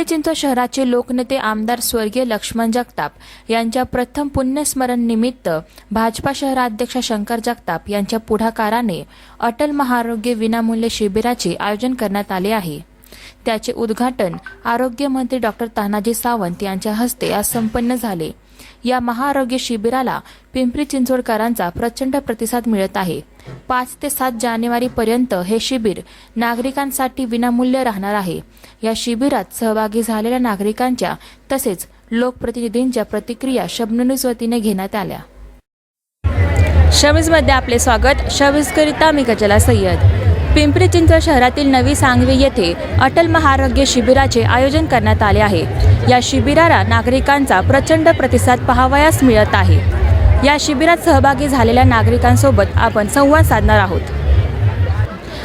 पिंपरी चिंचवड शहराचे लोकनेते आमदार स्वर्गीय लक्ष्मण जगताप यांच्या प्रथम पुण्यस्मरण निमित्त भाजपा शहराध्यक्ष शंकर जगताप यांच्या पुढाकाराने अटल महाआरोग्य विनामूल्य शिबिराचे आयोजन करण्यात आले आहे. त्याचे उद्घाटन आरोग्यमंत्री डॉक्टर तानाजी सावंत यांच्या हस्ते आज संपन्न झाले. या महाआरोग्य शिबिराला पिंपरी चिंचवडकरांचा प्रचंड प्रतिसाद मिळत आहे. पाच ते सात जानेवारीपर्यंत हे शिबिर नागरिकांसाठी विनामूल्य राहणार आहे. या शिबिरात सहभागी झालेल्या नागरिकांच्या तसेच लोकप्रतिनिधींच्या प्रतिक्रिया शबनुनीज वतीने घेण्यात आल्या. शमीजमध्ये आपले स्वागत. शमीजकरिता मी गजला सय्यद. पिंपरी चिंचवड शहरातील नवी सांगवी येथे अटल महाआरोग्य शिबिराचे आयोजन करण्यात आले आहे. या शिबिराला नागरिकांचा प्रचंड प्रतिसाद पाहावयास मिळत आहे. या शिबिरात सहभागी झालेल्या नागरिकांसोबत आपण संवाद साधणार आहोत.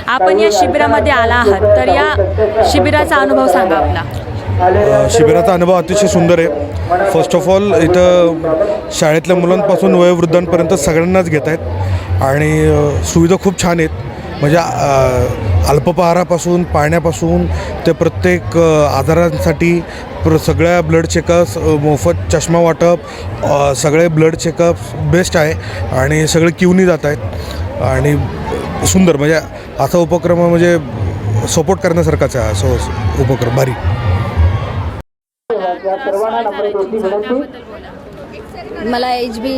आपण या शिबिरामध्ये आला आहात. तर या शिबिराचा अनुभव सांगा आपला. शिबिराचा अनुभव अतिशय सुंदर आहे. फर्स्ट ऑफ ऑल इथं शाळेतल्या मुलांपासून वयोवृद्धांपर्यंत सगळ्यांनाच घेत आहेत. आणि सुविधा खूप छान आहेत. म्हणजे अल्पपहारापासून पाण्यापासून ते प्रत्येक आजारांसाठी प्र सगळ्या ब्लड चेकअप्स मोफत चष्मा वाटप सगळे ब्लड चेकअप्स बेस्ट आहे आणि सगळे क्यूनी जात आहेत. आणि सुंदर म्हणजे असा उपक्रम म्हणजे सपोर्ट करण्यासारखाच आहे असं उपक्रम भारी. मला H B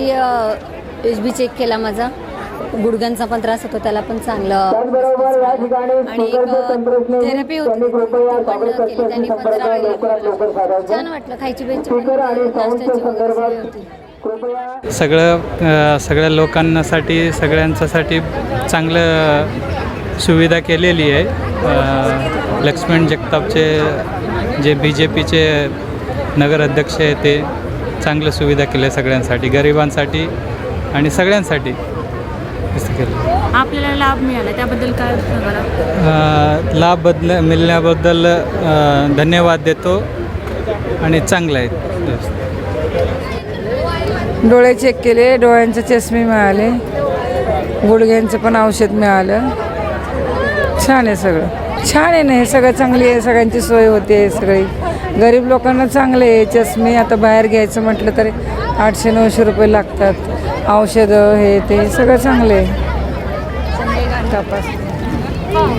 H B check केला माझा. गुडघ्यांचा पण त्रास होतो त्याला पण चांगलं आणि थेरपी होती ती पण केली त्यांनी पंधरा वेळेला छान वाटलं खायची बेंची पण होती, नाश्त्याची वगैरे सोय होती. सगळं सगळ्या लोकांसाठी सगळ्यांच्यासाठी चांगलं सुविधा केलेली आहे. लक्ष्मण जगतापचे जे बी जे पीचे नगराध्यक्ष आहे ते चांगलं सुविधा केल्या सगळ्यांसाठी गरिबांसाठी आणि सगळ्यांसाठी. असं केलं. आपल्याला लाभ मिळाला त्याबद्दल काय सांगाल? अ, लाभ बदल मिळण्याबद्दल धन्यवाद देतो आणि चांगलं आहे. डोळे चेक केले डोळ्यांचे चष्मे मिळाले गुडघ्यांचं पण औषध मिळालं. छान आहे सगळं. छान आहे ना हे सगळं चांगली आहे सगळ्यांची सोय होते सगळी. गरीब लोकांना चांगले आहे चष्मे आता बाहेर घ्यायचं म्हटलं तरी आठशे नऊशे रुपये लागतात. औषधं हे ते सगळं चांगलं आहे. तपास.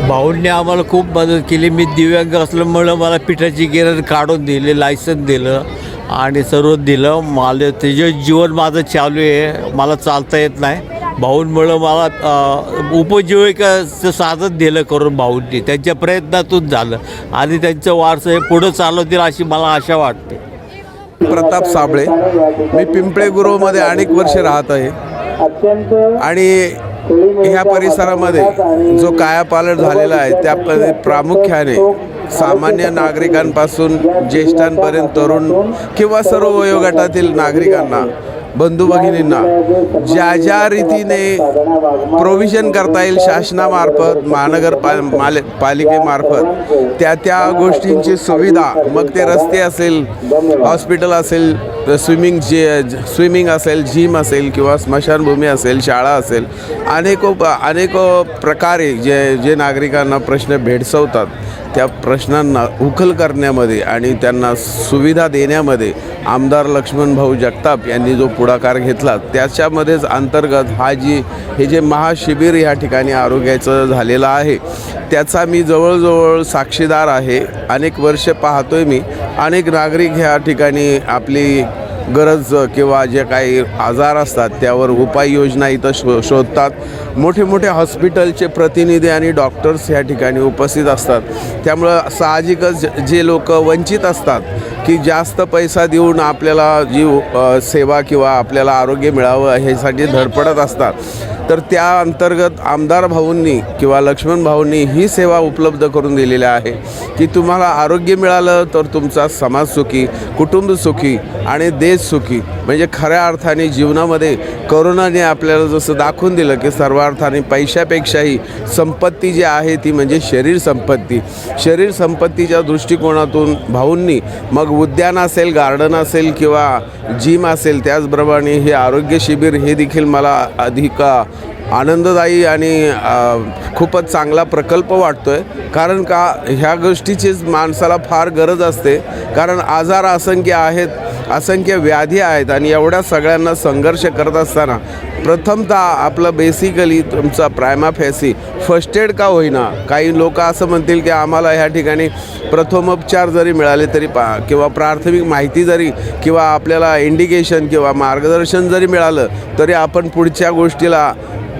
भाऊंनी आम्हाला खूप मदत केली. मी दिव्यांग असल्यामुळं मला पिठाची गिरण काढून दिली लायसन दिलं आणि सर्व दिलं. मला त्याचे जीवन माझं चालू आहे मला चालता येत नाही. भाऊंमुळं मला उपजीविकाचं साधन दिलं करून भाऊंनी. त्यांच्या प्रयत्नातून झालं आणि त्यांचं वारसं हे पुढं चालवतील अशी मला आशा वाटते. प्रताप साबळे. मी पिंपळे गुरुमध्ये अनेक वर्ष राहत आहे. आणि ह्या परिसरामध्ये जो कायापालट झालेला आहे त्या प्रामुख्याने सामान्य नागरिकांपासून ज्येष्ठांपर्यंत तरुण किंवा सर्व वयोगटातील नागरिकांना बंधू भगिनींना ज्या ज्या रीतीने प्रोव्हिजन करता येईल शासनामार्फत महानगरपा माले पालिकेमार्फत त्या त्या गोष्टींची सुविधा मग ते रस्ते असेल हॉस्पिटल असेल स्विमिंग जे स्विमिंग असेल जिम असेल किंवा स्मशानभूमी असेल शाळा असेल अनेको अनेको प्रकारे जे जे नागरिकांना प्रश्न भेडसवतात. त्या प्रश्नांना उखल करण्यामध्ये आणि त्यांना सुविधा देण्यामध्ये आमदार लक्ष्मण भाऊ जगताप यांनी जो पुढाकार घेतला त्याच्यामध्येच अंतर्गत हा जी हे जे महाशिबिर या ठिकाणी आरोग्याचं झालेलं आहे त्याचा मी जवळजवळ साक्षीदार आहे. अनेक वर्ष पाहतोय मी. अनेक नागरिक ह्या ठिकाणी आपली गरज किंवा जे काही आजार असतात त्यावर उपाययोजना इथं शो शोधतात. मोठे मोठे हॉस्पिटलचे प्रतिनिधी आणि डॉक्टर्स या ठिकाणी उपस्थित असतात. त्यामुळं साहजिकच जे लोक वंचित असतात की जास्त पैसा देऊन आपल्याला जी सेवा किंवा आपल्याला आरोग्य मिळावं ह्यासाठी धडपडत असतात. तर त्या अंतर्गत आमदार भाऊंनी किंवा लक्ष्मण भाऊंनी ही सेवा उपलब्ध करून दिलेली आहे की तुम्हाला आरोग्य मिळालं तर तुमचा समाज सुखी कुटुंब सुखी आणि देश सुखी. म्हणजे खऱ्या अर्थाने जीवनामध्ये करोनाने आपल्याला जसं दाखवून दिलं की सर्वार्थाने पैशापेक्षाही संपत्ती जी आहे ती म्हणजे शरीर संपत्ती. शरीर संपत्तीच्या दृष्टिकोनातून भाऊंनी मग उद्यान असेल गार्डन असेल किंवा जिम असेल त्याचप्रमाणे हे आरोग्य शिबिर हे देखील मला अधिक आनंददायी आणि खूपच चांगला प्रकल्प वाटतो आहे कारण का ह्या गोष्टीचीच माणसाला फार गरज असते. कारण आजार असंख्य आहेत असंख्य व्याधी आहेत आणि एवढ्या सगळ्यांना संघर्ष करत असताना प्रथमतः आपलं बेसिकली तुमचा प्रायमा फॅसी फर्स्ट एड का होईना? काही लोक असं म्हणतील की आम्हाला ह्या ठिकाणी प्रथमोपचार जरी मिळाले तरी पा किंवा प्राथमिक माहिती जरी किंवा आपल्याला इंडिकेशन किंवा मार्गदर्शन जरी मिळालं तरी आपण पुढच्या गोष्टीला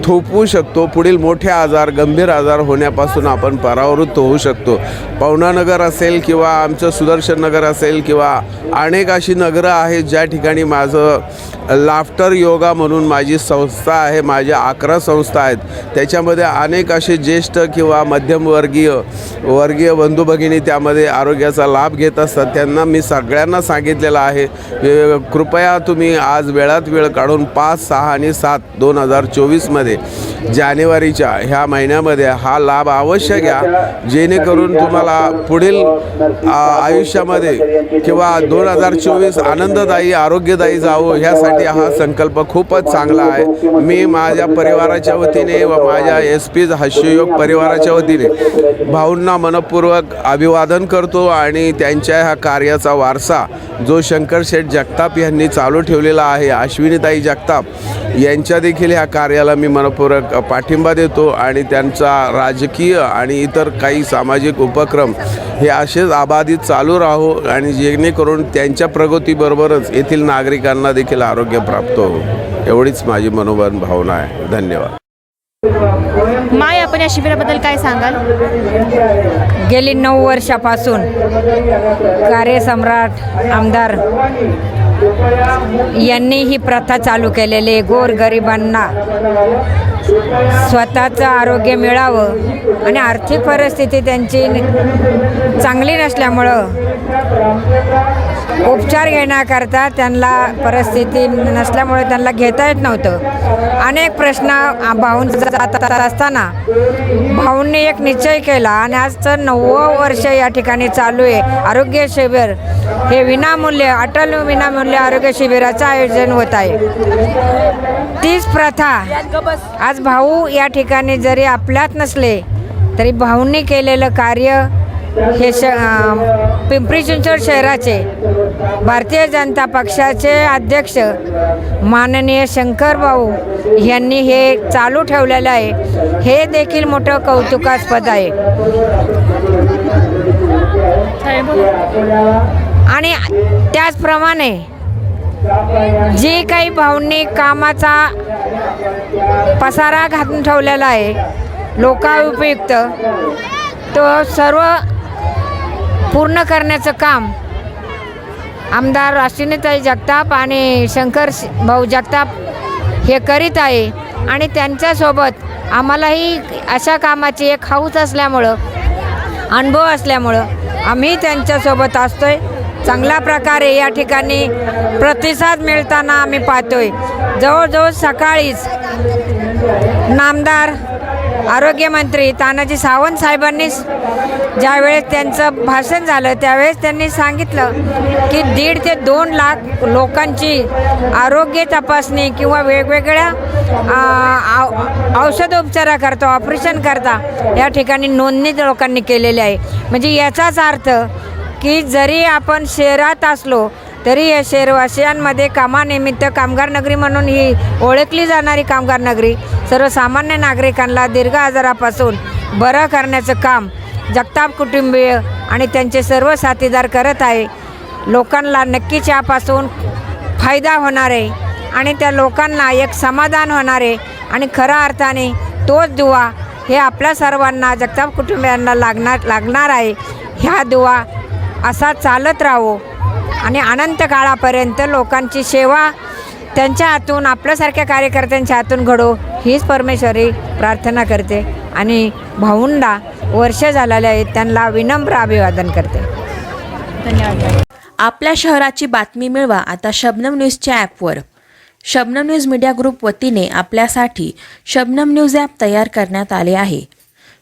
थोपवू शकतो. पुढील मोठे आजार गंभीर आजार होण्यापासून आपण परावृत्त होऊ शकतो. पवनानगर असेल किंवा आमचं सुदर्शन नगर असेल किंवा अनेक अशी नगरं आहेत ज्या ठिकाणी माझं लाफ्टर योगा म्हणून माझी संस्था आहे माझ्या अकरा संस्था आहेत. त्याच्यामध्ये अनेक असे ज्येष्ठ किंवा मध्यमवर्गीय वर्गीय बंधू भगिनी त्यामध्ये आरोग्याचा लाभ घेत असतात. त्यांना मी सगळ्यांना सांगितलेलं आहे की कृपया तुम्ही आज वेळात वेळ काढून पाच सहा आणि सात दोन हजार चोवीसमध्ये जानेवारीच्या ह्या महिन्यामध्ये हा लाभ अवश्य घ्या. जेणेकरून तुम्हाला पुढील आयुष्यामध्ये किंवा दोन हजार चोवीस आनंददायी आरोग्यदायी जावं ह्यासाठी हा संकल्प खूपच चांगला आहे. मी माझ्या परिवाराच्या वतीने व माझ्या एस पी हास्ययोग परिवाराच्या वतीने भाऊंना मनपूर्वक अभिवादन करतो आणि त्यांच्या ह्या कार्याचा वारसा जो शंकर शेठ जगताप यांनी चालू ठेवलेला आहे अश्विनीताई जगताप यांच्या देखील ह्या कार्याला मी मनपूर्वक पाठिंबा देतो आणि त्यांचा राजकीय आणि इतर काही सामाजिक उपक्रम हे असेच आबाधित चालू राहो आणि जेणेकरून त्यांच्या प्रगतीबरोबरच येथील नागरिकांना देखील आरोग्य प्राप्त हो एवढीच माझी मनोबल भावना आहे. धन्यवाद. माय आपण या शिबिराबद्दल काय सांगाल? गेली नऊ वर्षापासून कार्यसम्राट आमदार यांनी ही प्रथा चालू केलेली आहे. गोरगरिबांना स्वतःचं आरोग्य मिळावं आणि आर्थिक परिस्थिती त्यांची चांगली नसल्यामुळं उपचार घेण्याकरता त्यांना परिस्थिती नसल्यामुळे त्यांना घेता येत नव्हतं. अनेक प्रश्न आ- भाऊन जात असताना भाऊंनी एक निश्चय केला आणि आजचं नववं वर्ष या ठिकाणी चालू आहे. आरोग्य शिबिर हे विनामूल्य अटल विनामूल्य आरोग्य शिबिराचं आयोजन होत आहे. तीच प्रथा आज भाऊ या ठिकाणी जरी आपल्यात नसले तरी भाऊंनी केलेलं कार्य हे श पिंपरी चिंचवड शहराचे भारतीय जनता पक्षाचे अध्यक्ष माननीय शंकर भाऊ यांनी हे चालू ठेवलेलं आहे. हे देखील मोठं कौतुकास्पद आहे. आणि त्याचप्रमाणे जे काही भाऊंनी कामाचा पसारा घालून ठेवलेला आहे लोकाउपयुक्त तो सर्व पूर्ण करण्याचं काम आमदार अश्विनीताई जगताप आणि शंकर भाऊ जगताप हे करीत आहे. आणि त्यांच्यासोबत आम्हालाही अशा कामाची एक हौस असल्यामुळं अनुभव असल्यामुळं आम्ही त्यांच्यासोबत असतो आहे चांगल्या प्रकारे या ठिकाणी प्रतिसाद मिळताना आम्ही पाहतोय. जवळजवळ सकाळीच नामदार आरोग्यमंत्री तानाजी सावंत साहेबांनी ज्यावेळेस त्यांचं भाषण झालं त्यावेळेस त्यांनी सांगितलं की दीड ते दोन लाख लोकांची आरोग्य तपासणी किंवा वेगवेगळ्या आ, औ- औषधोपचाराकरता ऑपरेशन करता या ठिकाणी नोंदणी लोकांनी केलेली आहे. म्हणजे याचाच अर्थ की जरी आपण शहरात असलो तरी या शहरवासियांमध्ये कामानिमित्त कामगार नगरी म्हणून ही ओळखली जाणारी कामगार नगरी सर्वसामान्य नागरिकांना दीर्घ आजारापासून बरं करण्याचं काम जगताप कुटुंबीय आणि त्यांचे सर्व साथीदार करत आहे. लोकांना नक्कीच यापासून फायदा होणार आहे आणि त्या लोकांना एक समाधान होणार आहे आणि खऱ्या अर्थाने तोच दुवा हे आपल्या सर्वांना जगताप कुटुंबियांना लागणार लागणार आहे. ह्या दुवा असा चालत राहो. आणि अनंत काळापर्यंत लोकांची सेवा त्यांच्या हातून आपल्यासारख्या कार्यकर्त्यांच्या हातून घडो हीच परमेश्वरी प्रार्थना करते. आणि भाऊंना वर्ष झालेले आहेत त्यांना विनम्र अभिवादन करते. धन्यवाद. आपल्या शहराची बातमी मिळवा आता शबनम न्यूजच्या ॲपवर. शबनम न्यूज मीडिया ग्रुप वतीने आपल्यासाठी शबनम न्यूज ॲप तयार करण्यात आले आहे.